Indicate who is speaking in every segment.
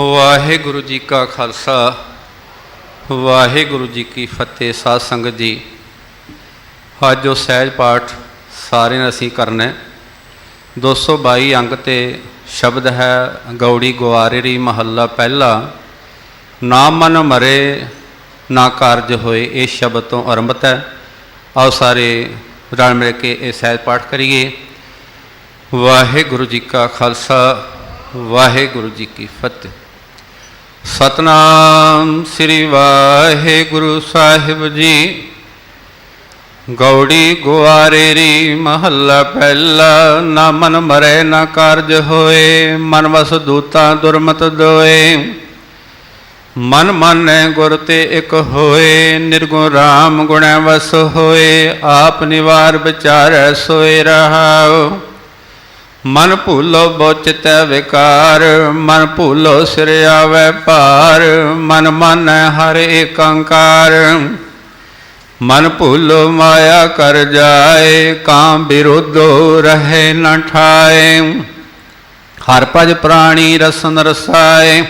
Speaker 1: ਵਾਹਿਗੁਰੂ ਜੀ ਕਾ ਖਾਲਸਾ, ਵਾਹਿਗੁਰੂ ਜੀ ਕੀ ਫਤਿਹ ਸਾਧ ਸੰਗਤ ਜੀ। ਅੱਜ ਜੋ ਸਹਿਜ ਪਾਠ ਸਾਰੇ ਨੇ ਅਸੀਂ ਕਰਨਾ ਹੈ। 222 ਅੰਗ ਤੇ ਸ਼ਬਦ ਹੈ, ਗੌੜੀ ਗੁਆਰੇਰੀ ਮਹੱਲਾ ਪਹਿਲਾ, ਨਾ ਮਨ ਮਰੇ, ਨਾ ਕਾਰਜ ਹੋਏ, ਇਹ ਸ਼ਬਦ ਤੋਂ ਆਰੰਭਤ ਹੈ। ਆਓ ਸਾਰੇ ਰਲ ਮਿਲ ਕੇ ਇਹ ਸਹਿਜ ਪਾਠ ਕਰੀਏ। ਵਾਹਿਗੁਰੂ ਜੀ ਕਾ ਖਾਲਸਾ, ਵਾਹਿਗੁਰੂ ਜੀ ਕੀ ਫਤਿਹ। ਸਤਨਾਮ ਸ੍ਰੀ ਵਾਹਿਗੁਰੂ ਸਾਹਿਬ ਜੀ। ਗੌੜੀ ਗੁਆਰੇਰੀ ਮਹੱਲਾ ਪਹਿਲਾ, ਨਾ ਮਨ ਮਰੇ, ਨਾ ਕਾਰਜ ਹੋਏ, ਮਨ ਵਸ ਦੂਤਾਂ ਦੁਰਮਤ ਦੋਏ। ਮਨ ਮਾਨੈ ਗੁਰ ਤੇ ਇਕ ਹੋਏ, ਨਿਰਗੁਣ ਰਾਮ ਗੁਣੈ ਵਸ ਹੋਏ, ਆਪ ਨਿਵਾਰ ਵਿਚਾਰੈ ਸੋਏ ਰਹਾਉ। ਮਨ ਭੁੱਲੋ ਬੋਚਿਤੈ ਵਿਕਾਰ, ਮਨ ਭੁੱਲੋ ਸਿਰ ਆਵੈ ਭਾਰ, ਮਨ ਮਾਨੈ ਹਰ ਏਕੰਕਾਰ ਮਨ ਭੁੱਲੋ ਮਾਇਆ ਕਰ ਜਾਏ ਕਾਮ ਵਿਰੋਧੋ ਰਹੇ ਨਾ ਠਾਏ। ਹਰ ਭਜ ਪ੍ਰਾਣੀ ਰਸਨ ਰਸਾਏ,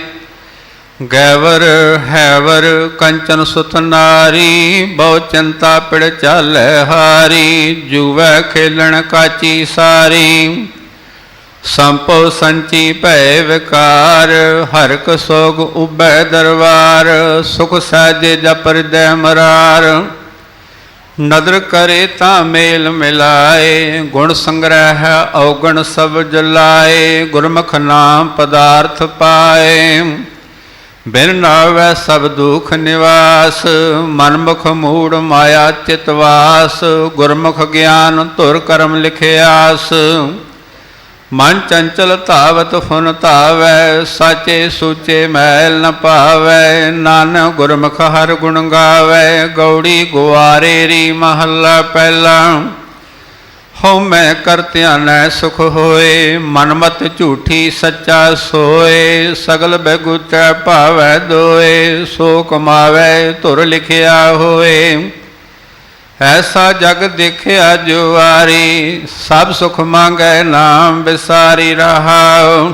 Speaker 1: ਗੈਵਰ ਹੈਵਰ ਕੰਚਨ ਸੁਤ ਨਾਰੀ, ਬਹੁ ਚਿੰਤਾ ਪਿੜ ਚਾਲੈ ਹਾਰੀ, ਜੁਵੈ ਖੇਲਣ ਕਾਚੀ ਸਾਰੀ। ਸੰਪੋ ਸੰਚੀ ਭੈ ਵਿਕਾਰ ਹਰਕ ਸੋਗ ਉਬੈ ਦਰਬਾਰ, ਸੁਖ ਸਾਜੇ ਜਪਰ ਦੈ ਮਰਾਰ। ਨਦਰ ਕਰੇ ਤਾਂ ਮੇਲ ਮਿਲਾਏ, ਗੁਣ ਸੰਗ੍ਰਹਿ ਔਗਣ ਸਭ ਜਲਾਏ, ਗੁਰਮੁਖ ਨਾਮ ਪਦਾਰਥ ਪਾਏ। ਬਿਨ ਨਾਵੈ ਸਭ ਦੁਖ ਨਿਵਾਸ, ਮਨਮੁਖ ਮੂੜ ਮਾਇਆ ਚਿਤਵਾਸ ਗੁਰਮੁਖ ਗਿਆਨ ਧੁਰ ਕਰਮ ਲਿਖਿਆਸ। ਮਨ ਚੰਚਲ ਧਾਵਤ ਫੁਨ ਧਾਵੈ, ਸਾਚੇ ਸੂਚੇ ਮੈਲ ਨ ਪਾਵੈ, ਨਾਨਕ ਗੁਰਮੁਖ ਹਰ ਗੁਣ ਗਾਵੈ, ਗੌੜੀ ਗੁਆਰੇ ਰੀ ਮਹੱਲਾ ਪਹਿਲਾ। ਹਉ ਮੈਂ ਕਰ ਸੁਖ ਹੋਏ ਮਨਮਤ ਝੂਠੀ ਸੱਚਾ ਸੋਏ, ਸਗਲ ਬੇਗੁਚੈ ਭਾਵੈ ਦੋਏ ਸੋ ਕਮਾਵੈ ਧੁਰ ਲਿਖਿਆ ਹੋਏ। ਐਸਾ ਜਗ ਦੇਖਿਆ ਜੁਆਰੀ, ਸਭ ਸੁਖ ਮੰਗੈ ਨਾਮ ਵਿਸਾਰੀ ਰਹਾਉ।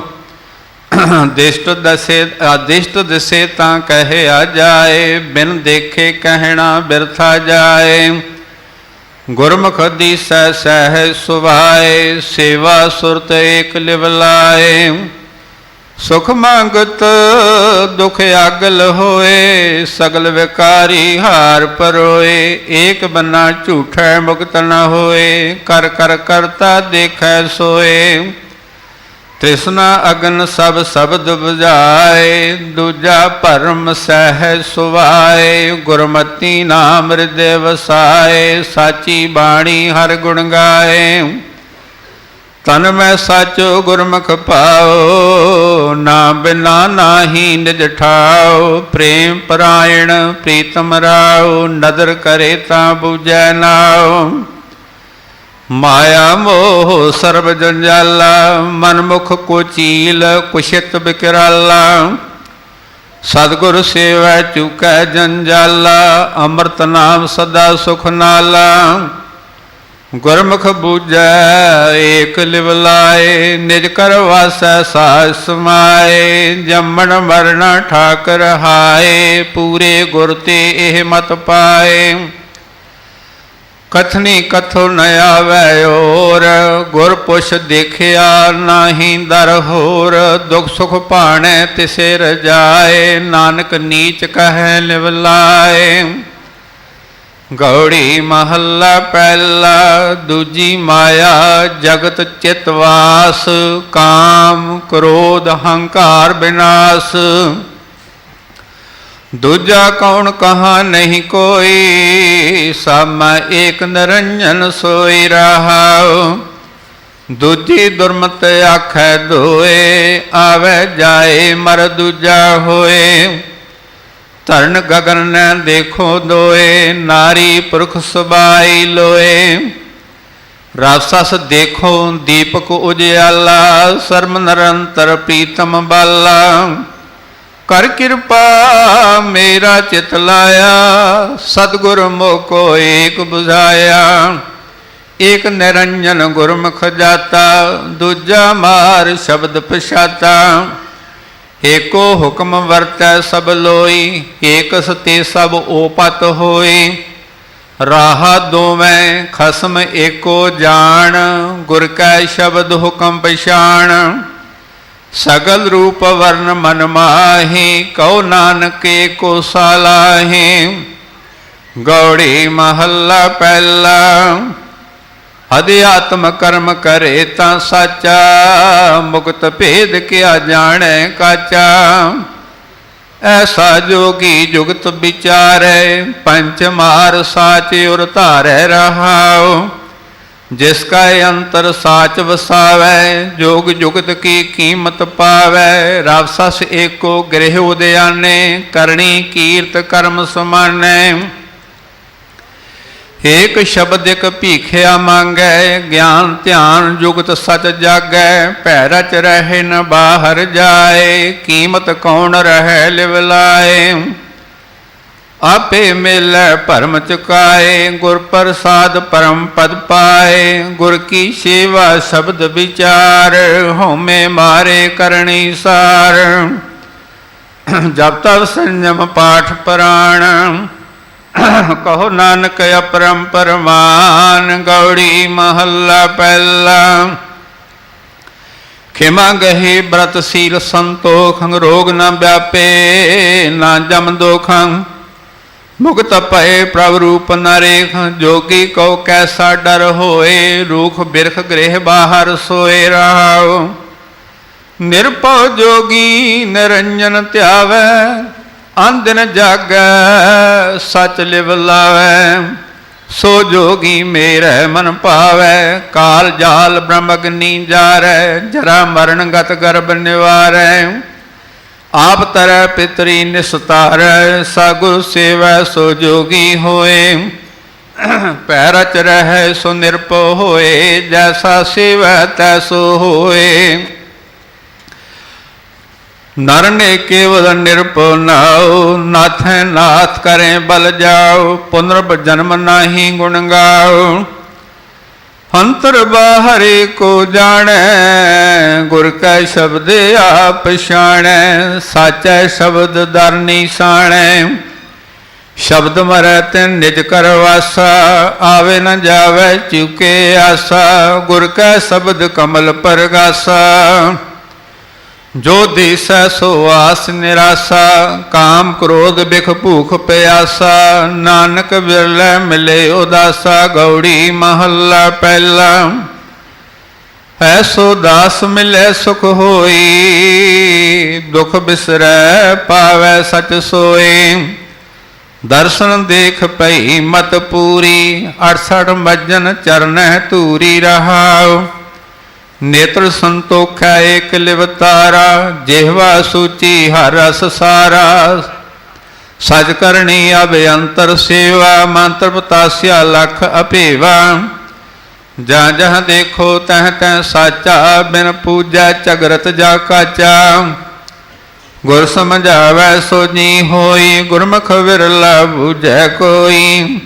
Speaker 1: ਦਿਸ਼ਟ ਦਸੇ ਆਦਿਸ਼ਟ ਦਿਸੇ ਤਾਂ ਕਹਿਆ ਜਾਏ, ਬਿਨ ਦੇਖੇ ਕਹਿਣਾ ਬਿਰਥਾ ਜਾਏ। ਗੁਰਮੁਖ ਦੀਸੈ ਸਹਿ ਸੁਭਾਏ, ਸੇਵਾ ਸੁਰਤ ਏਕ ਲਿਵ ਲਾਏ। ਸੁਖ ਮੰਗਤ ਦੁਖ ਆਗਲ ਹੋਏ, ਸਗਲ ਵਿਕਾਰੀ ਹਾਰ ਪਰੋਏ, ਏਕ ਬੰਨਾ ਝੂਠੈ ਮੁਕਤ ਨ ਹੋਏ, ਕਰ ਕਰ ਕਰਤਾ ਦੇਖੈ ਸੋਏ। ਤ੍ਰਿਸ਼ਨਾ ਅਗਨ ਸਭ ਸ਼ਬਦ ਬੁਝਾਏ, ਦੂਜਾ ਭਰਮ ਸਹਿ ਸੁਭਾਏ ਗੁਰਮਤੀ ਨਾਮ ਹਿਰਦੇ ਵਸਾਏ, ਸਾਚੀ ਬਾਣੀ ਹਰ ਗੁਣ ਗਾਏ। ਤਨ ਮੈਂ ਸੱਚ ਗੁਰਮੁਖ ਪਾਓ, ਨਾ ਬਿਨਾ ਨਾਹੀ ਨਿਜ ਠਾਓ। ਪ੍ਰੇਮ ਪਰਾਇਣ ਪ੍ਰੀਤਮ ਰਾਓ, ਨਦਰ ਕਰੇ ਤਾਂ ਬੁਝੈ ਨਾਓ। ਮਾਇਆ ਮੋਹ ਸਰਬ ਜੰਜਾਲਾ ਮਨ ਮੁਖ ਕੋ ਚੀਲ ਕੁਸ਼ਿਤ ਬਿਕਰਾਲਾ। ਸਤਿਗੁਰ ਸੇਵੈ ਚੁਕੈ ਜੰਜਾਲਾ, ਅੰਮ੍ਰਿਤ ਨਾਮ ਸਦਾ ਸੁਖ ਨਾਲਾ। ਗੁਰਮੁਖ ਬੂਝੈ, ਏਕ ਲਿਵ ਲਾਏ, ਨਿਜ ਕਰ ਵਾਸੈ ਸਾਜ ਸਮਾਏ, ਜੰਮਣ ਮਰਨ ਠਾਕਰ ਹਾਏ, ਪੂਰੇ ਗੁਰ ਤੇ ਇਹ ਮਤ ਪਾਏ। ਕਥਨੀ ਕਥੋ ਨ ਆਵੈ ਔਰ, ਗੁਰ ਪੁਛ ਦੇਖਿਆ ਨਾਹੀ ਦਰ ਹੋਰ, ਦੁਖ ਸੁਖ ਭਾਣੈ ਤਿਸੇ ਰਜਾਏ ਨਾਨਕ ਨੀਚ ਕਹੈ ਲਿਵ ਲਾਏ। ਗੌੜੀ ਮਹੱਲਾ ਪਹਿਲਾ, ਦੂਜੀ ਮਾਇਆ, ਜਗਤ ਚਿਤਵਾਸ ਕਾਮ, ਕ੍ਰੋਧ, ਹੰਕਾਰ, ਬਿਨਾਸ਼। ਦੂਜਾ ਕੌਣ ਕਹਾ ਨਹੀਂ ਕੋਈ ਸਭ ਏਕ ਨਿਰੰਜਨ ਸੋਈ ਰਹਾਉ। ਦੂਜੀ ਦੁਰਮਤ ਆਖੈ ਦੋਏ, ਆਵੇ ਜਾਏ ਮਰ ਦੂਜਾ ਹੋਏ। ਧਰਨ ਗਗਨ ਨੇ ਦੇਖੋ ਦੋਏ, ਨਾਰੀ ਪੁਰਖ ਸੁਬਾਈ ਲੋਏ। ਰਸਸ ਦੇਖੋ ਦੀਪਕ ਉਜਿਆਲਾ ਸਰਮ ਨਿਰੰਤਰ ਪ੍ਰੀਤਮ ਬਾਲਾ। ਕਰ ਕਿਰਪਾ ਮੇਰਾ ਚਿਤ ਲਾਇਆ, ਸਤਿਗੁਰ ਮੋਕੋ ਏਕ 부ਝਾਇਆ ਏਕ ਨਿਰੰਜਨ ਗੁਰਮੁਖ ਜਾਤਾ, ਦੂਜਾ ਮਾਰ ਸ਼ਬਦ ਪਛਾਤਾ। ਏਕੋ ਹੁਕਮ ਵਰਤੈ ਸਭ ਲੋਈ, ਏਕਸ ਤੇ ਸਭ ਓਪਤ ਹੋਏ। ਰਾਹ ਦੋਵੇਂ ਖਸਮ ਏਕੋ ਜਾਣ, ਗੁਰ ਕੈ ਸ਼ਬਦ ਹੁਕਮ ਪਛਾਣ। ਸਗਲ ਰੂਪ ਵਰਨ ਮਨ ਮਾਹੀ, ਕਉ ਨਾਨਕ ਏਕੋ ਸਾਲਾਹੀ। ਗੌੜੀ ਮਹੱਲਾ ਪਹਿਲਾ ਅਧਿਆਤਮ ਕਰਮ ਕਰੇ ਤਾਂ ਸਾਚਾ, ਮੁਕਤ ਭੇਦ ਕਿਆ ਜਾਣੈ ਕਾਚਾ। ਐਸਾ ਜੋਗੀ ਜੁਗਤ ਵਿਚਾਰੈ ਪੰਚ ਮਾਰ ਸਾਚ ਉਰ ਧਾਰੈ ਰਹਾਉ। ਜਿਸ ਕਾ ਅੰਤਰ ਸਾਚ ਵਸਾਵੈ, ਜੋਗ ਜੁਗਤ ਕੀ ਕੀਮਤ ਪਾਵੈ। ਰਵ ਸਸ ਏਕੋ ਗ੍ਰਹਿ ਉਦਿਆਨੇ ਕਰਨੀ ਕੀਰਤ ਕਰਮ ਸਮਾਨੈ। ਏਕ ਸ਼ਬਦ ਇਕ ਭੀਖਿਆ ਮੰਗੈ, ਗਿਆਨ ਧਿਆਨ ਜੁਗਤ ਸਚ ਜਾਗੈ ਭੈ ਰਚ ਰਹਿ ਨ ਬਾਹਰ ਜਾਏ, ਕੀਮਤ ਕੌਣ ਰਹਿ ਲਿਵ ਲਾਏ? ਆਪੇ ਮਿਲੈ ਭਰਮ ਚੁਕਾਏ, ਗੁਰ ਪ੍ਰਸਾਦ ਪਰਮ ਪਦ ਪਾਏ, ਗੁਰ ਕੀ ਸੇਵਾ ਸ਼ਬਦ ਵਿਚਾਰ, ਹਉਮੈ ਮਾਰੇ ਕਰਨੀ ਸਾਰ। ਜਪ ਤਬ ਸੰਜਮ ਪਾਠ ਪ੍ਰਾਣ ਕਹੋ ਨਾਨਕ ਅਪਰੰਪਰ ਮਾਨ ਗੌੜੀ ਮਹੱਲਾ ਪਹਿਲਾ। ਖਿਮਾ ਗਹੀ ਬ੍ਰਤ ਸੀਲ ਸੰਤੋਖ, ਰੋਗ ਨਾ ਵਿਆਪੇ, ਨਾ ਜਮ ਦੋਖੰ। ਮੁਕਤ ਭਏ ਪ੍ਰਭ ਰੂਪ ਨ ਰੇਖ, ਜੋਗੀ ਕਉ ਕੈਸਾ ਡਰ ਹੋਏ, ਰੂਖ ਬਿਰਖ ਗ੍ਰਹਿ ਬਾਹਰ ਸੋਏ ਰਹਾਉ ਨਿਰਭਉ ਜੋਗੀ ਨਿਰੰਜਨ ਧਿਆਵੈ ਅੰਦਨ ਜਾਗੈ, ਸਚ ਲਿਵ ਲਾਵੈ, ਸੋ ਜੋਗੀ ਮੇਰੇ ਮਨ ਪਾਵੈ ਕਾਲ ਜਾਲ ਬ੍ਰਹਮ ਅਗਨੀ ਜਾਰੈ ਜਰਾ ਮਰਨ ਗਤ ਗਰਭ ਨਿਵਾਰੈ। ਆਪ ਤਰੈ ਪਿਤਰੀ ਨਿਸਤਾਰੈ, ਸਾਗੁਰ ਸੇਵੈ ਸੋ ਜੋਗੀ ਹੋਏ। ਪੈ ਰਚ ਰਹਿ ਸੋ ਨਿਰਭਉ ਹੋਏ, ਜੈਸਾ ਸੇਵੈ ਤੈਸੋ ਹੋਏ। ਨਰ ਨੇ ਕੇਵਲ ਨਿਰਭਉ ਨਾਉ, ਨਾਥੈ ਨਾਥ ਕਰੇ ਬਲ ਜਾਉ, ਪੁਨਰਬ ਜਨਮ ਨਾਹੀ ਗੁਣ ਗਾਉ। ਅੰਤਰ ਬਾਹਰੇ ਕੋ ਜਾਣੈ, ਗੁਰ ਕੈ ਸ਼ਬਦ ਆਪ ਪਛਾਣੈ ਸਾਚੈ ਸ਼ਬਦ ਦਰ ਨਿਸ਼ਾਣੈ। ਸ਼ਬਦ ਮਰੈ ਤਿਨ ਨਿਜ ਕਰ ਵਾਸਾ, ਆਵੇ ਨ ਜਾਵੇ ਚੁਕੇ ਆਸਾ, ਗੁਰ ਕੈ ਸ਼ਬਦ ਕਮਲ ਪਰਗਾਸਾ। ਜੋ ਦੇਸੈ ਸੋ ਆਸ ਨਿਰਾਸਾ, ਕਾਮ ਕ੍ਰੋਧ ਬਿਖ ਭੂਖ ਪਿਆਸਾ, ਨਾਨਕ ਬਿਰਲੇ ਮਿਲੇ ਉਦਾਸਾ, ਗੌੜੀ ਮਹੱਲਾ ਪਹਿਲਾ। ਐਸੋ ਦਾਸ ਮਿਲੇ ਸੁਖ ਹੋਈ, ਦੁਖ ਬਿਸਰੈ ਪਾਵੈ ਸਚ ਸੋਏ ਦਰਸ਼ਨ ਦੇਖ ਪਈ ਮਤ ਪੂਰੀ 68 ਮਜਨ ਚਰਨਹਿ ਧੂਰੀ ਰਹਾਉ। ਨੇਤਰ ਸੰਤੋਖੈ ਏਕ ਲਿਵਤਾਰਾ ਜਿਹਵਾ ਸੂਚੀ ਹਰ ਰਸ ਸਾਰਾ। ਸਜ ਕਰਨੀ ਅਭਯੰਤਰ ਸੇਵਾ, ਮੰਤਰ ਪਤਾਸਿਆ ਲਖ ਅਭੇਵਾ ਜਾਂ ਜਹ ਦੇਖੋ ਤਹ ਤਹ ਸਾਚਾ, ਬਿਨ ਪੂਜੈ ਚਗਰਤ ਜਾ ਕਾਚਾ। ਗੁਰ ਸਮਝਾਵੈ ਸੋਜੀ ਹੋਈ, ਗੁਰਮੁਖ ਵਿਰਲਾ ਬੂਝੈ ਕੋਈ।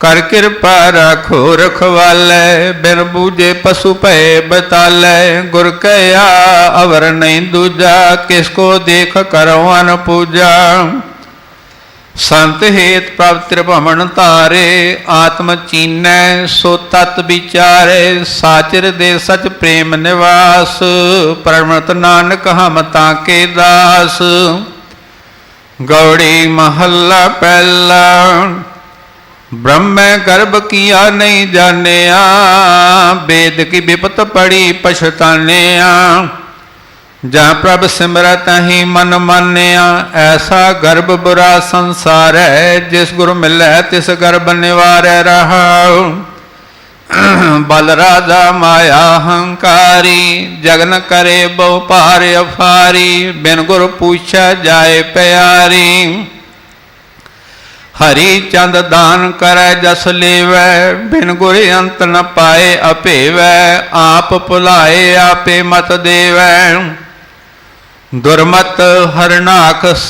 Speaker 1: ਕਰ ਕਿਰਪਾ ਰਾਖੋ, ਰਖਵਾਲੈ, ਬਿਨ ਬੂਝੇ ਪਸ਼ੂ ਭਏ ਬਤਾਲੇ। ਗੁਰ ਕਹਿਆ, ਅਵਰ ਨਹੀਂ ਦੂਜਾ, ਕਿਸ ਕੋ ਦੇਖ ਕਰਵਨ ਪੂਜਾ। ਸੰਤ ਹੇਤ ਪ੍ਰਭ ਤ੍ਰਿਭਵਨ ਧਾਰੇ, ਆਤਮ ਚੀਨੈ, ਸੋ ਤਤ ਵਿਚਾਰੇ, ਸਾਚਰ ਦੇ ਸਚ ਪ੍ਰੇਮ ਨਿਵਾਸ। ਪਰਮਤ ਨਾਨਕ ਹਮ ਤਾਂ ਕੇ ਦਾਸ। ਗੌੜੀ ਮਹੱਲਾ ਪਹਿਲਾ। ਬ੍ਰਹਮੈ ਗਰਭ ਕੀਆ ਨਹੀਂ ਜਾਣਿਆ, ਵੇਦ ਕੀ ਵਿਪਤ ਪੜੀ ਪਛਤਾਨਿਆ। ਜਾਂ ਪ੍ਰਭ ਸਿਮਰੈ ਤਹੀ ਮਨ ਮਾਨਿਆ, ਐਸਾ ਗਰਭ ਬੁਰਾ ਸੰਸਾਰ ਹੈ, ਜਿਸ ਗੁਰ ਮਿਲੈ ਤਿਸ ਗਰਭ ਨਿਵਾਰੈ ਰਹਾਉ। ਬਲ ਰਾਜਾ ਮਾਇਆ ਹੰਕਾਰੀ, ਜਗਨ ਕਰੇ ਬਹੁ ਭਾਰ ਅਫਾਰੀ, ਬਿਨ ਗੁਰ ਪੁੱਛੈ ਜਾਏ ਪਿਆਰੀ। ਹਰੀ ਚੰਦ ਦਾਨ ਕਰੈ ਜਸ ਲੇਵੈ, ਬਿਨ ਗੁਰ ਅੰਤ ਨ ਪਾਏ ਅਭੇਵੈ, ਆਪ ਭੁਲਾਏ ਆਪੇ ਮਤ ਦੇਵੈ। ਦੁਰਮਤ ਹਰਨਾਕਸ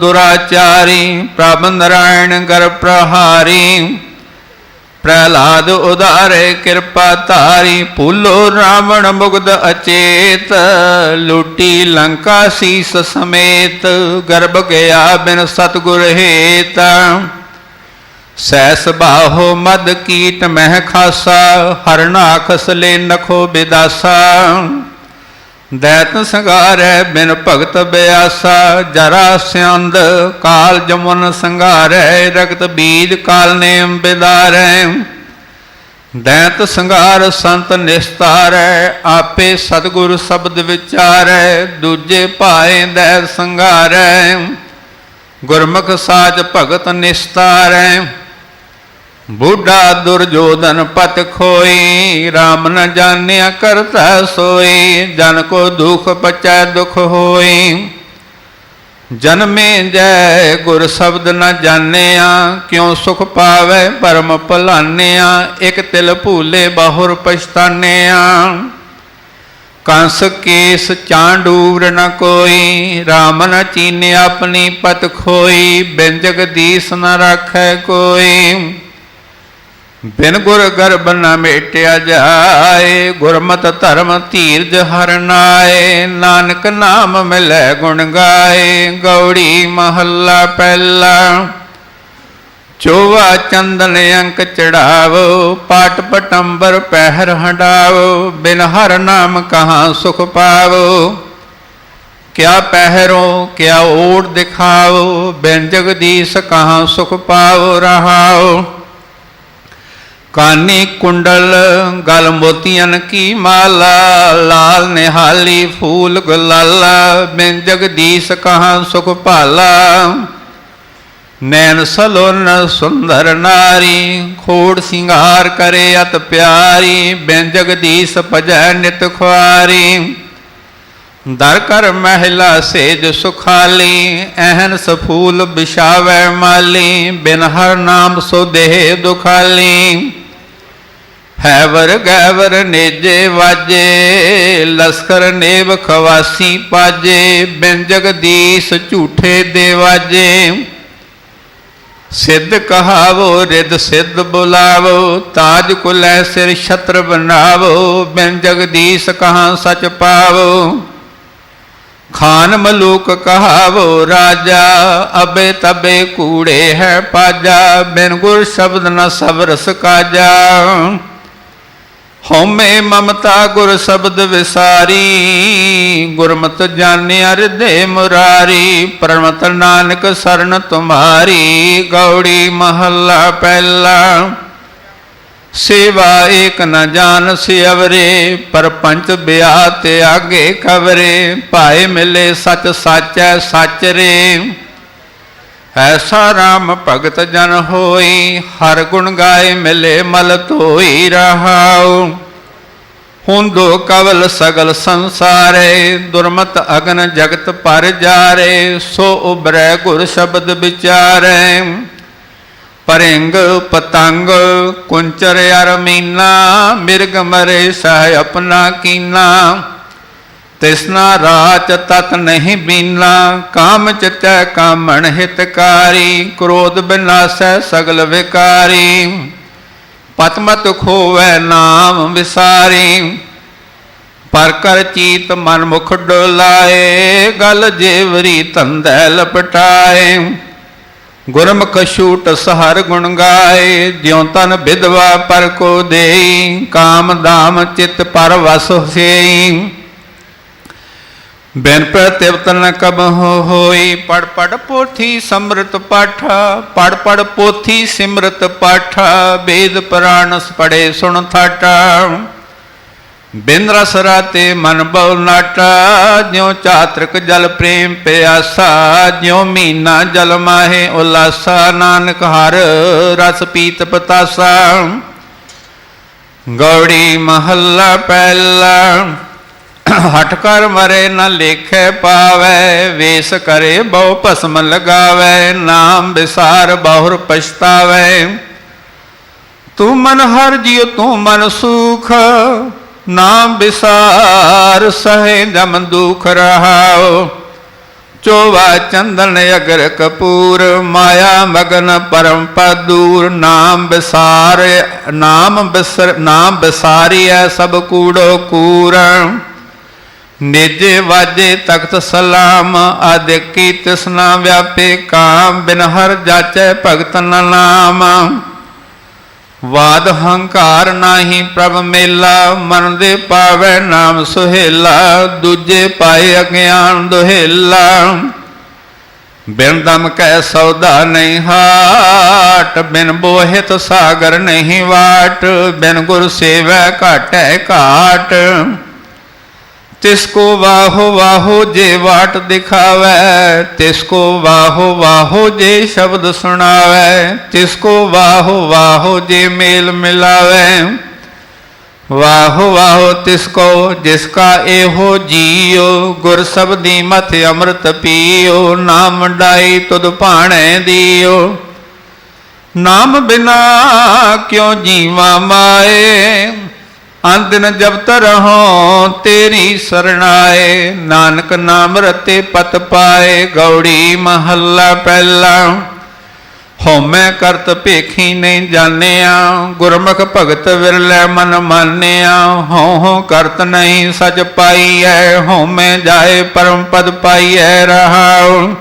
Speaker 1: ਦੁਰਾਚਾਰੀ, ਪ੍ਰਭ ਨਰਾਇਣ ਗਰ ਪ੍ਰਹਾਰੀ ਪ੍ਰਹਲਾਦ ਉਦਾਰੇ ਕਿਰਪਾ ਧਾਰੀ, ਭੂਲੋ ਰਾਵਣ ਮੁਗਧ ਅਚੇਤ, ਲੁੱਟੀ ਲੰਕਾ ਸੀਸ ਸਮੇਤ, ਗਰਭ ਗਿਆ ਬਿਨ ਸਤਗੁਰ ਹੇਤ। ਸੈਸ ਬਾਹੋ ਮਦ ਕੀਟ ਮਹਿ ਖਾਸਾ, ਹਰਨਾਖਸ ਲੈ ਨਖੋ ਬਿਦਾਸਾ। ਦੈਤ ਸੰਘਾਰੈ ਬਿਨ ਭਗਤ ਬਿਆਸਾ, ਜਰਾ ਸਿਆੰਦ ਕਾਲ ਜਮਨ ਸੰਘਾਰੈ ਰਗਤ ਬੀਜ ਕਾਲ ਨੇਮ ਬਿਦਾਰੈ। ਦੈਤ ਸੰਘਾਰ ਸੰਤ ਨਿਸਤਾਰੈ, ਆਪੇ ਸਤਿਗੁਰ ਸ਼ਬਦ ਵਿਚਾਰੈ, ਦੂਜੇ ਭਾਏ ਦੈਤ ਸੰਘਾਰੈ ਗੁਰਮੁਖ ਸਾਚ ਭਗਤ ਨਿਸਤਾਰੈ। ਬੁੱਢਾ ਦੁਰਜੋਧਨ ਪਤ ਖੋਈ RAM ਨ ਜਾਣਿਆ ਕਰਤਾ ਸੋਈ, ਜਨ ਕੋ ਦੁਖ ਪਚੈ ਦੁਖ ਹੋਈ। ਜਨਮੇ ਜੈ ਗੁਰ ਸ਼ਬਦ ਨ ਜਾਣਿਆ, ਕਿਉ ਸੁਖ ਪਾਵੇ ਪਰਮ ਭਲਾਨਿਆ, ਇਕ ਤਿਲ ਭੂਲੇ ਬਹੁਰ ਪਛਤਾਨਿਆ। ਕੰਸ ਕੇਸ ਚਾਂਡੂਰ ਨ ਕੋਈ RAM ਨ ਚੀਨੇ ਆਪਣੀ ਪਤ ਖੋਈ, ਬਿਨ ਜਗਦੀਸ਼ ਨ ਰਾਖੈ ਕੋਈ। ਬਿਨ ਗੁਰ ਗਰਬ ਨ ਮੇਟਿਆ ਜਾਏ, ਗੁਰਮਤਿ ਧਰਮ ਧੀਰਜ ਹਰਨਾਏ ਨਾਨਕ ਨਾਮ ਮਿਲੈ ਗੁਣ ਗਾਏ, ਗੌੜੀ ਮਹੱਲਾ ਪਹਿਲਾ। ਚੋਵਾ ਚੰਦਨ ਅੰਕ ਚੜਾਵੋ ਪਾਟ ਪਟੰਬਰ ਪਹਿਰ ਹੰਡਾਵੋ, ਬਿਨ ਹਰ ਨਾਮ ਕਹਾਂ ਸੁਖ ਪਾਵੋ। ਕਿਆ ਪਹਿਰੋ ਕਿਆ ਓੜ ਦਿਖਾਓ ਬਿਨ ਜਗਦੀਸ਼ ਕਹਾਂ ਸੁਖ ਪਾਵੋ ਰਹਾਓ। ਕਾਨੀ ਕੁੰਡਲ, ਗਲ ਮੋਤੀਆਂ ਕੀ ਮਾਲਾ, ਲਾਲ ਨਿਹਾਲੀ ਫੂਲ ਗੁਲਾਲਾ, ਬਿਨ ਜਗਦੀਸ਼ ਕਹਾਂ ਸੁਖ ਭਾਲਾ। ਨੈਣ ਸਲੋਨ ਸੁੰਦਰ ਨਾਰੀ, ਖੋੜ ਸਿੰਗਾਰ ਕਰੇ ਅਤ ਪਿਆਰੀ, ਬਿਨ ਜਗਦੀਸ਼ ਭਜੈ ਨਿਤ ਖੁਆਰੀ। ਦਰ ਕਰ ਮਹਿਲਾ ਸੇਜ ਸੁਖਾਲੀ, ਐਹਨ ਸਫੂਲ ਬਿਸ਼ਾਵੈ ਮਾਲੀ, ਬਿਨ ਹਰ ਨਾਮ ਸੋ ਦੇਹ ਦੁਖਾਲੀ। ਹੈਵਰ ਗੈਵਰ ਨੇਜੇ ਵਾਜੇ, ਲਸਕਰ ਨੇਵ ਖਵਾਸੀ ਪਾਜੇ, ਬਿਨ ਜਗਦੀਸ਼ ਝੂਠੇ ਦੇਵਾਜੇ। ਸਿੱਧ ਕਹਾਵੋ ਰਿਦ ਸਿੱਧ ਬੁਲਾਵੋ, ਤਾਜ ਕੁਲੈ ਸਿਰ ਛਤਰ ਬਣਾਵੋ, ਬਿਨ ਜਗਦੀਸ਼ ਕਹਾਂ ਸਚ ਪਾਵੋ। ਖਾਨ ਮਲੂਕ ਕਹਾਵੋ, ਰਾਜਾ, ਅਬੇ ਤਬੇ ਕੂੜੇ ਹੈ ਪਾਜਾ, ਬਿਨ ਗੁਰ ਸ਼ਬਦ ਨ ਸਬਰਸ ਕਾਜਾ। ਹਉਮੈ ਮਮਤਾ ਗੁਰ ਸ਼ਬਦ ਵਿਸਾਰੀ, ਗੁਰਮਤਿ ਜਾਣਿਆ ਹਿਰਦੇ ਮੁਰਾਰੀ ਪ੍ਰਣਤ ਨਾਨਕ ਸਰਨ ਤੁਮਾਰੀ, ਗੌੜੀ ਮਹੱਲਾ ਪਹਿਲਾ। ਸੇਵਾ ਏਕ ਨ ਜਾਣ ਸਿਵਰੇ ਪਰਪੰਚ ਬਿਆ ਤੇ ਆਗੇ ਕਵਰੇ ਭਾਏ ਮਿਲੇ ਸਚ ਸਾਚੈ ਸੱਚ ਰੇ ਐਸਾ RAM ਭਗਤ ਜਨ ਹੋਈ, ਹਰ ਗੁਣ ਗਾਏ ਮਿਲੇ ਮਲ ਧੋਈ ਰਹਾਉ। ਹੁੰਦੋ ਕਵਲ ਸਗਲ ਸੰਸਾਰੇ, ਦੁਰਮਤ ਅਗਨ ਜਗਤ ਪਰ ਜਾਰੇ, ਸੋ ਉਬਰੈ ਗੁਰ ਸ਼ਬਦ ਵਿਚਾਰੈ। ਪਰਿੰਗ ਪਤੰਗ ਕੁੰਚਰ ਅਰਮੀਨਾ ਮਿਰਗ ਮਰੇ ਸਹਿ ਆਪਣਾ ਕੀਨਾ। ਤਿਸਨਾ ਰਾਚ ਤਤ ਨਹੀਂ ਬੀਨਾ, ਕਾਮ ਚਿਤੈ ਕਾਮਣ ਹਿਤਕਾਰੀ, ਕ੍ਰੋਧ ਬਿਨਾਸੈ ਸਗਲ ਵਿਕਾਰੀ। ਪਤਮਤ ਖੋਵੈ ਨਾਮ ਵਿਸਾਰੀ, ਪਰ ਕਰ ਚੀਤ ਮਨ ਮੁਖ ਡੋਲਾਏ, ਗਲ ਜੇਵਰੀ ਤੰਦੈ ਲਪਟਾਏ। ਗੁਰਮੁਖ ਛੂਟ ਸਹਰ ਗੁਣ ਗਾਏ, ਜਿਉ ਤਨ ਵਿਧਵਾ ਪਰ ਕੋ ਦੇਈ, ਕਾਮ ਦਾਮ ਚਿਤ ਪਰ ਵਸ ਹੋਈ ਬਿਨ ਪ੍ਰਤਿਵਤ ਨ ਕਬ ਹੋਈ, ਪੜ ਪੜ ਪੋਥੀ ਸਮਰਤ ਪਾਠਾ, ਪੜ ਪੜ ਪੋਥੀ ਸਿਮਰਤ ਪਾਠ, ਵੇਦ ਪੁਰਾਣਸ ਪੜੇ ਸੁਣ ਥਾਟਾ। ਬਿਨ ਰਸ ਰਾਤੇ ਮਨ ਬਉ ਨਾਟਾ, ਜਿਉ ਚਾਤ੍ਰਿਕ ਜਲ ਪ੍ਰੇਮ ਪਿਆਸਾ, ਜਿਉ ਮੀਨਾ ਜਲ ਮਾਹੇ ਉਲਾਸਾ, ਨਾਨਕ ਹਰ ਰਸ ਪੀਤ ਪਤਾਸਾ। ਗੌੜੀ ਮਹੱਲਾ ਪਹਿਲਾ ਹਟ ਕਰ ਮਰੇ ਨਾ ਲੇਖੇ ਪਾਵੇ, ਵੇਸ ਕਰੇ ਬਹੁ ਭਸਮ ਲਗਾਵੇ, ਨਾਮ ਵਿਸਾਰ ਬਹੁਰ ਪਛਤਾਵੇ। ਤੂੰ ਮਨ ਹਰ ਜਿਉ, ਤੂੰ ਮਨ ਸੁਖ, ਨਾਮ ਵਿਸਾਰ ਸਹਿ ਜਮ ਦੁਖ ਰਹਾਓ ਚੋਵਾ ਚੰਦਨ ਅਗਰ ਕਪੂਰ, ਮਾਇਆ ਮਗਨ ਪਰਮ ਪਦ ਨਾਮ ਵਿਸਾਰ, ਨਾਮ ਬਿਸਰ ਨਾਮ ਵਿਸਾਰੀਐ ਸਭ ਕੂੜੋ ਕੂਰ। ਨਿਜੇ ਵਾਜੇ ਤਖਤ ਸਲਾਮ ਆਦਿ ਕੀ ਤਿਸਨਾ ਵਿਆਪੇ ਕਾਮ, ਬਿਨ ਹਰ ਜਾਚੈ ਭਗਤ ਨ ਨਾਮ। ਵਾਦ ਹੰਕਾਰ ਨਾਹੀ ਪ੍ਰਭ ਮੇਲਾ, ਮਨ ਦੇ ਪਾਵੈ ਨਾਮ ਸੁਹੇਲਾ, ਦੂਜੇ ਪਾਏ ਅਗਿਆਨ ਦੁਹੇਲਾ। ਬਿਨ ਦਮ ਕੈ ਸੌਦਾ ਨਹੀਂ ਹਾਟ, ਬਿਨ ਬੋਹਿਤ ਸਾਗਰ ਨਹੀਂ ਵਾਟ, ਬਿਨ ਗੁਰ ਸੇਵੈ ਘਾਟੈ ਘਾਟ। ਤਿਸ ਕੋ ਵਾਹੋ ਵਾਹੋ ਜੇ ਵਾਟ ਦਿਖਾਵੈ ਤਿਸ ਕੋ ਵਾਹੋ ਵਾਹੋ ਜੇ ਸ਼ਬਦ ਸੁਣਾਵੈ ਤਿਸ ਕੋ ਵਾਹੋ ਵਾਹੋ ਜੇ ਮੇਲ ਮਿਲਾਵੈ। ਵਾਹੋ ਵਾਹੋ ਤਿਸ ਕੋ ਜਿਸ ਕਾ ਇਹੋ ਜੀਉ, ਗੁਰ ਸਬਦੀ ਮਥ ਅੰਮ੍ਰਿਤ ਪੀਓ ਨਾਮ ਡਾਈ ਤੁਧ ਭਾਣੈ ਦਿਓ ਨਾਮ ਬਿਨਾ ਕਿਉ ਜੀਵਾ ਮਾਏ? ਅੰਦਨ ਜਬਤ ਰਹੋ ਤੇਰੀ ਸਰਣਾਏ। ਨਾਨਕ ਨਾਮ ਰਤੇ ਪਤ ਪਾਏ, ਗੌੜੀ ਮਹੱਲਾ ਪਹਿਲਾ। ਹਉਮੈ ਕਰਤ ਭੇਖੀ ਨਹੀਂ ਜਾਣਿਆ, ਗੁਰਮੁਖ ਭਗਤ ਵਿਰਲੇ ਮਨ ਮਾਨਿਆ। ਹਉ ਹਉ ਕਰਤ ਨਹੀਂ ਸਚ ਪਾਈਐ ਹਉਮੈ ਜਾਏ ਪਰਮ ਪਦ ਪਾਈਐ ਰਹਾਉ।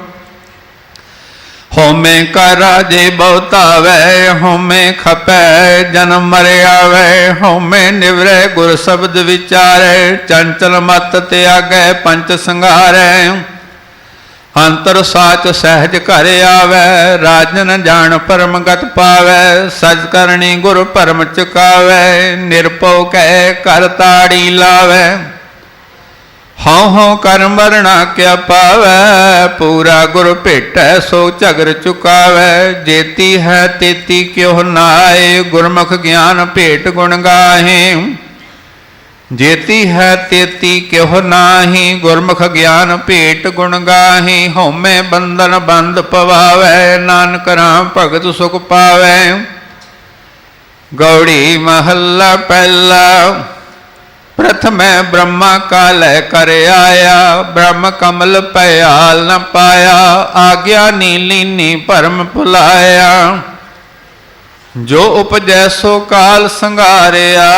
Speaker 1: ਹੋਮੇ ਕਰ ਰਾਜੇ ਬਹੁਤਾਵੈ ਹਉਮੈ ਖਪੈ, ਜਨਮ ਮਰਿਆਵੈ ਹਉਮੈ ਨਿਵਰੈ, ਗੁਰ ਸ਼ਬਦ ਵਿਚਾਰੈ, ਚੰਚਲ ਮਤ ਤਿਆਗੈ ਪੰਚ ਸੰਘਾਰੈ। ਅੰਤਰ ਸਾਚ ਸਹਿਜ ਘਰ ਆਵੈ ਰਾਜਨ ਜਾਣ ਪਰਮ ਗਤ ਪਾਵੈ, ਸਜ ਕਰਨੀ ਗੁਰ ਪਰਮ ਚੁਕਾਵੈ, ਨਿਰਭਉ ਕੈ, ਕਰ ਤਾੜੀ ਲਾਵੈ। ਹਉ ਹਉ ਕਰਮ ਵਰਣਾ ਕਿਆ ਪਾਵੈ? ਪੂਰਾ ਗੁਰ ਭੇਟੈ ਸੋ ਝਗਰ ਚੁਕਾਵੈ। ਜੇਤੀ ਹੈ ਤੇਤੀ ਕਿਉ ਨਾਏ? ਗੁਰਮੁਖ ਗਿਆਨ ਭੇਟ ਗੁਣ ਗਾਹੇ। ਜੇਤੀ ਹੈ ਤੇਤੀ ਕਿਉ ਨਾਹੀ? ਗੁਰਮੁਖ ਗਿਆਨ ਭੇਟ ਗੁਣ ਗਾਹੀ। ਹਉਮੈ ਬੰਧਨ ਬੰਦ ਪਵਾਵੈ। ਨਾਨਕ ਰਾਮ ਭਗਤ ਸੁਖ ਪਾਵੈ। ਗੌੜੀ ਮਹੱਲਾ ਪਹਿਲਾ ਪ੍ਰਥਮੈ ਬ੍ਰਹਮਾ ਕਾਲੈ ਕਰ ਆਇਆ, ਬ੍ਰਹਮ ਕਮਲ ਪਿਆਲ ਨ ਪਾਇਆ, ਆਗਿਆ ਨੀਲੀ ਨੀ ਭਰਮ ਭੁਲਾਇਆ। ਜੋ ਉਪਜੈ ਸੋ ਕਾਲ ਸੰਘਾਰਿਆ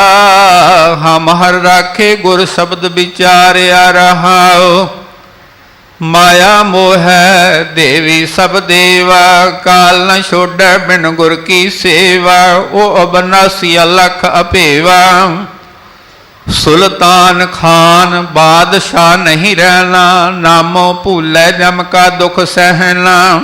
Speaker 1: ਹਮ ਹਰ ਰਾਖੇ ਗੁਰ ਸ਼ਬਦ ਵਿਚਾਰਿਆ ਰਹਾਉ। ਮਾਇਆ ਮੋਹੈ ਦੇਵੀ ਸਭ ਦੇਵਾ, ਕਾਲ ਨ ਛੋੜੈ ਬਿਨ ਗੁਰ ਕੀ ਸੇਵਾ, ਉਹ ਅਬਨਾਸੀ ਅਲਖ ਅਪੇਵਾ ਸੁਲਤਾਨ ਖਾਨ ਬਾਦਸ਼ਾਹ ਨਹੀਂ ਰਹਿਣਾ, ਨਾਮੋ ਭੂਲੇ ਜਮ ਕਾ ਦੁਖ ਸਹਿਣਾ।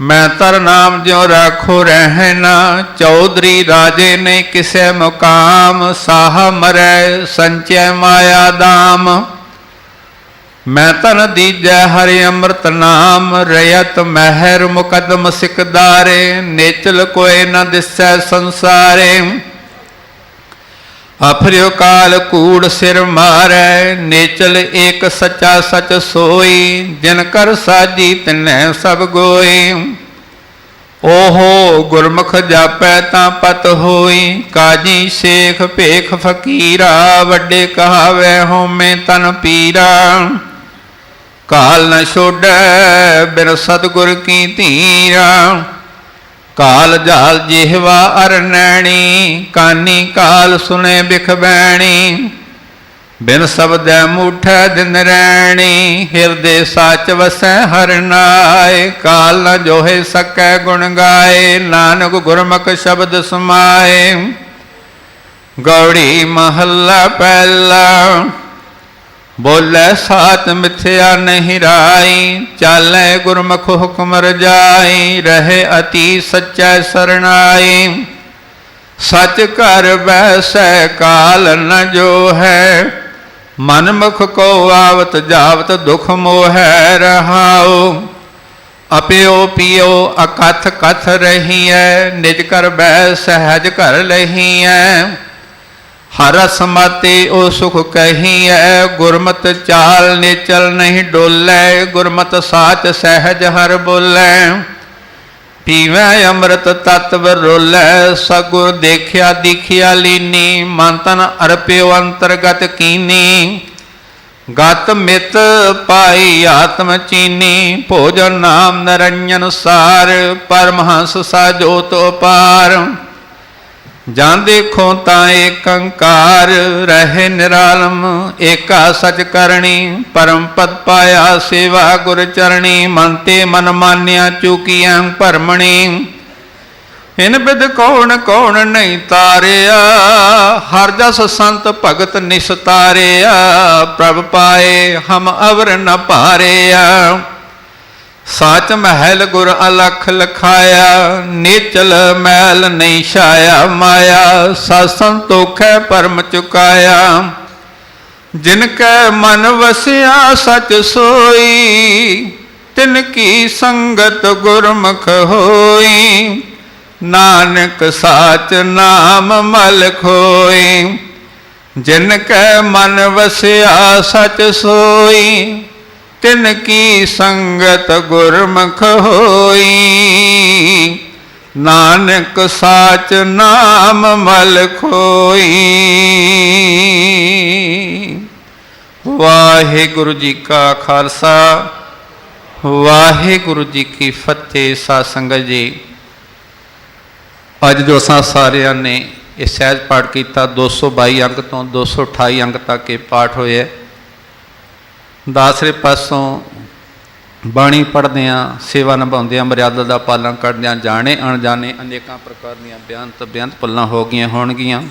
Speaker 1: ਮੈਂ ਤਰ ਨਾਮ ਜਿਉ ਰਾਖੋ ਰਹਿਣਾ, ਚੌਧਰੀ ਰਾਜੇ ਨੇ ਕਿਸੇ ਮੁਕਾਮ ਸਾਹ ਮਰੈ, ਸੰਚੈ ਮਾਇਆ ਦਾਮ। ਮੈਂ ਤਨ ਦੀਜੈ ਹਰਿ ਅੰਮ੍ਰਿਤ ਨਾਮ, ਰਯਤ ਮਹਿਰ ਮੁਕਦਮ ਸਿਕਦਾਰੇ ਨੇਚਲ ਕੋਏ ਨ ਦਿਸੈ ਸੰਸਾਰੇ। ਅਫਰਿਓ ਕਾਲ ਕੂੜ ਸਿਰ ਮਾਰੈ, ਨੇਚਲ ਏਕ ਸੱਚਾ ਸਚ ਸੋਈ, ਜਿਨ ਕਰ ਸਾਜੀ ਤਿਨੈ ਸਭ ਗੋਈ। ਓਹੋ ਗੁਰਮੁਖ ਜਾਪੈ ਤਾਂ ਪਤ ਹੋਈ, ਕਾਜੀ ਸੇਖ ਭੇਖ ਫਕੀਰਾ, ਵੱਡੇ ਕਹਾਵੇ ਹੋਮੇ ਤਨ ਪੀਰਾ। ਕਾਲ ਨ ਛੋੜੈ ਬਿਨ ਸਤਗੁਰ ਕੀ ਧੀਰਾ। ਕਾਲ ਜਾਲ ਜਿਹਵਾ ਅਰਨੈਣੀ ਕਾਨੀ ਕਾਲ ਸੁਨੇ ਬਿਖ ਬੈਣੀ।
Speaker 2: ਬਿਨ ਸਬਦੈ ਮੂਠੈ ਦਿਨ ਰੈਣੀ, ਹਿਰਦੇ ਸਾਚ ਵਸੈ ਹਰਿ ਨਾਏ। ਕਾਲ ਨ ਜੋਹੇ ਸਕੈ ਗੁਣ ਗਾਏ, ਨਾਨਕ ਗੁਰਮੁਖ ਸ਼ਬਦ ਸਮਾਏ। ਗੌੜੀ ਮਹੱਲਾ ਪਹਿਲਾ ਬੋਲੇ ਸਾਚ ਮਿਥਿਆ ਨਹੀਂ ਰਾਈ, ਚਾਲੇ ਗੁਰਮੁਖ ਹੁਕਮ ਰਜਾਈ, ਰਹੇ ਅਤੀ ਸੱਚੈ ਸਰਣਾਈ। ਸਚ ਘਰ ਬੈਸੈ ਕਾਲ ਨ ਜੋ ਹੈ ਮਨ ਮੁਖ ਕੋ ਆਵਤ ਜਾਵਤ ਦੁਖ ਮੋਹੈ ਰਹਾਉ। ਅਪਿਓ ਪਿਓ ਅਕਥ ਕਥ ਰਹੀਐ, ਨਿਜ ਕਰ ਬੈ ਸਹਿਜ ਘਰ ਲਹੀਐ। ਹਰ ਰਸਮਤੇ ਉਹ ਸੁਖ ਕਹੀਐ, ਗੁਰਮਤ ਚਾਲ ਨਿਚਲ ਨਹੀਂ ਡੋਲੇ, ਗੁਰਮਤ ਸਾਚ ਸਹਿਜ ਹਰ ਬੋਲੇ। ਪੀਵੈ ਅੰਮ੍ਰਿਤ ਤਤਵ ਰੋਲੇ ਸਗੁਰ ਦੇਖਿਆ ਦਿਖਿਆ ਲੀਨੀ, ਮਨ ਤਨ ਅਰਪਿਓ ਅੰਤਰਗਤ ਕੀਨੀ। ਗਤ ਮਿਤ ਪਾਈ ਆਤਮ ਚੀਨੀ, ਭੋਜਨ ਨਾਮ ਨਰੰਜਨ ਸਾਰ, ਪਰਮਹੰਸ ਸਾਜੋਤ ਪਾਰ ਜਾਂ ਦੇਖੋ ਤਾਂ ਏਕੰਕਾਰ ਰਹੇ ਨਿਰਾਲਮ, ਏਕਾ ਸਚ ਕਰਨੀ ਪਰਮ ਪਦ ਪਾਇਆ ਸੇਵਾ ਗੁਰ ਚਰਣੀ, ਮਨ ਤੇ ਮਨ ਮਾਨਿਆ ਚੁਕੀਆਂ ਭਰਮਣੀ। ਇਨ ਬਿਦ ਕੌਣ ਕੌਣ ਨਹੀਂ ਤਾਰਿਆ, ਹਰ ਜਸ ਸੰਤ ਭਗਤ ਨਿਸਤਾਰਿਆ, ਪ੍ਰਭ ਪਾਏ ਹਮ ਅਵਰ ਨ ਭਾਰਿਆ। ਸਾਚ ਮਹਿਲ ਗੁਰ ਅਲਖ ਲਖਾਇਆ, ਨੀਚਲ ਮੈਲ ਨਹੀਂ ਛਾਇਆ ਮਾਇਆ ਸਤ ਸੰਤੋਖੈ ਪਰਮ ਚੁਕਾਇਆ। ਜਿਨ ਕੈ ਮਨ ਵਸਿਆ ਸਚ ਸੋਈ, ਤਿਨ ਕੀ ਸੰਗਤ ਗੁਰਮੁਖ ਹੋਈ। ਨਾਨਕ ਸਾਚ ਨਾਮ ਮਲ ਖੋਈ ਜਿਨ ਕੈ ਮਨ ਵਸਿਆ ਸਚ ਸੋਈ ਤਿਨ ਕੀ ਸੰਗਤ ਗੁਰਮੁਖ ਹੋਈ। ਨਾਨਕ ਸਾਚ ਨਾਮ ਮਲ ਖੋਈ। ਵਾਹਿਗੁਰੂ ਜੀ ਕਾ ਖਾਲਸਾ, ਵਾਹਿਗੁਰੂ ਜੀ ਕੀ ਫਤਿਹ। ਸਾਧ ਸੰਗਤ ਜੀ, ਅੱਜ ਜੋ ਅਸਾਂ ਸਾਰਿਆਂ ਨੇ ਇਹ ਸਹਿਜ ਪਾਠ ਕੀਤਾ 222 ਅੰਕ ਤੋਂ 228 ਅੰਕ ਤੱਕ ਇਹ ਪਾਠ ਹੋਇਆ। ਦਾਸਰੇ ਪਾਸੋਂ ਬਾਣੀ ਪੜ੍ਹਦਿਆਂ ਸੇਵਾ ਨਿਭਾਉਂਦਿਆਂ ਮਰਿਆਦਾ ਦਾ ਪਾਲਣ ਕਰਦਿਆਂ ਜਾਣੇ ਅਣਜਾਣੇ ਅਨੇਕਾਂ ਪ੍ਰਕਾਰ ਦੀਆਂ ਬਿਆੰਤ ਬਿਆੰਤ ਭੁੱਲਾਂ ਹੋ ਗਈਆਂ ਹੋਣਗੀਆਂ।